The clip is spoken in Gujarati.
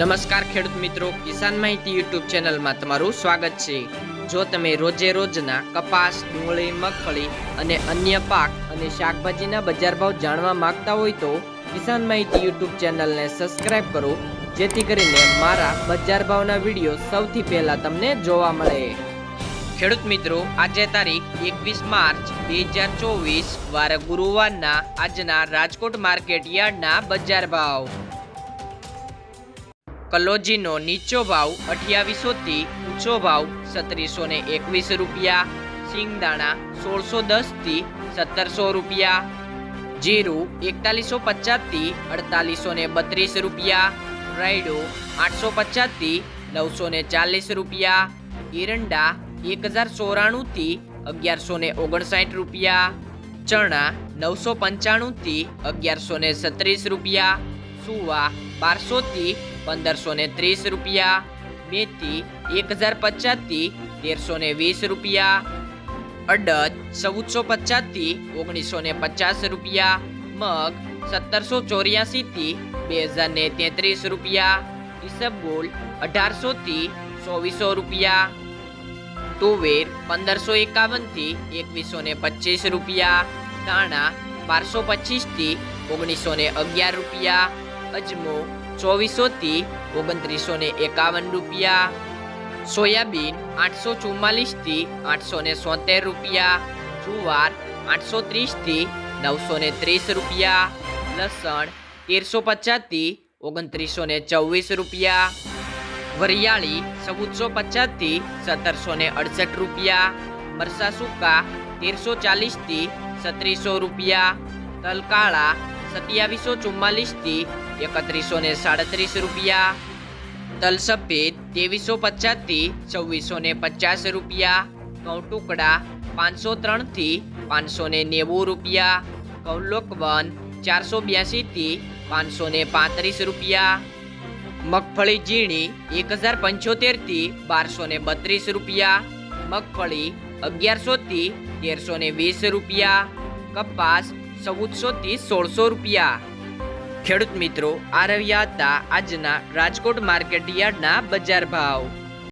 નમસ્કાર ખેડૂત મિત્રો, કિસાન માહિતી યુટ્યુબ ચેનલમાં તમારું સ્વાગત છે. જો તમે રોજે રોજના કપાસ, ડુંગળી, મગફળી અને અન્ય પાક અને શાકભાજીના બજાર ભાવ જાણવા માંગતા હોય તો કિસાન માહિતી યુટ્યુબ ચેનલને સબસ્ક્રાઇબ કરો, જેથી કરીને મારા બજાર ભાવના વીડિયો સૌથી પહેલા તમને જોવા મળે. ખેડૂત મિત્રો, આજે તારીખ એકવીસ માર્ચ બે હજાર ચોવીસ, વાર ગુરુવારના આજના રાજકોટ માર્કેટ યાર્ડના બજાર ભાવ. કલોજીનો નીચો ભાવ અઠ્યાવીસો થી ઊંચો ભાવ સત્રીસો ને એકવીસ રૂપિયા, સિંગદાણા સોળસો દસથી સત્તરસો રૂપિયા, જીરું એકતાલીસો પચાસથી અડતાલીસો ને બત્રીસ રૂપિયા, રાયડો આઠસો પચાસથી નવસો ને ચાલીસ રૂપિયા, એરંડા એક હજાર ચોરાણું થી અગિયારસો ને ઓગણસાઠ રૂપિયા, ચણા નવસો પંચાણું થી અગિયારસો ને સત્રીસ રૂપિયા, સુવા બારસો થી પંદરસો ને ત્રીસ રૂપિયા મેથી એક હજાર પચાસથી તેરસો ને વીસ રૂપિયા, અડદ ચૌદસો પચાસથી ઓગણીસો ને પચાસ રૂપિયા, મગ સત્તરસો ચોર્યાસી થી બે હજાર ને તેત્રીસ રૂપિયા ઇસબગુલ અઢારસો થી ચોવીસો રૂપિયા, તુવેર પંદરસો એકાવનથી એકવીસો ને પચીસ રૂપિયા, ધાણા બારસો પચીસથી ઓગણીસો ને અગિયાર રૂપિયા અજમો ચોવીસો થી ઓગણત્રીસો ને એકાવન રૂપિયા. સોયાબીન આઠસો ચુમ્માલીસથી આઠસો ને સોતેર રૂપિયા. જુવાર આઠસો ત્રીસથી નવસો ને ત્રીસ રૂપિયા. લસણ તેરસો પચાસથી ઓગણત્રીસો ને ચોવીસ રૂપિયા. વરિયાળી ચૌદસો પચાસથી સત્તરસો ને અડસઠ રૂપિયા. મરસા સૂકા તેરસો ચાલીસથી સત્રીસો રૂપિયા. તલકાળા સત્યાવીસો ચુમ્માલીસથી એકત્રીસો ને સાડત્રીસ રૂપિયા તલ સફેદ ત્રેવીસો પચાસથી છવ્વીસો ને પચાસ રૂપિયા ઘઉં ટુકડા પાંચસો ત્રણથી પાંચસો ને નેવું રૂપિયા, કૌલોક લોકવન ચારસો બ્યાસી થી પાંચસો ને પાંત્રીસ રૂપિયા, મગફળી ઝીણી એક હજાર પંચોતેરથી બારસો ને બત્રીસ રૂપિયા, મગફળી અગિયારસો થી તેરસો ને વીસ રૂપિયા, કપાસ ચૌદસો થી સોળસો રૂપિયા. ખેડૂત મિત્રો, આ રહ્યા હતા આજના રાજકોટ માર્કેટ યાર્ડના બજાર ભાવ.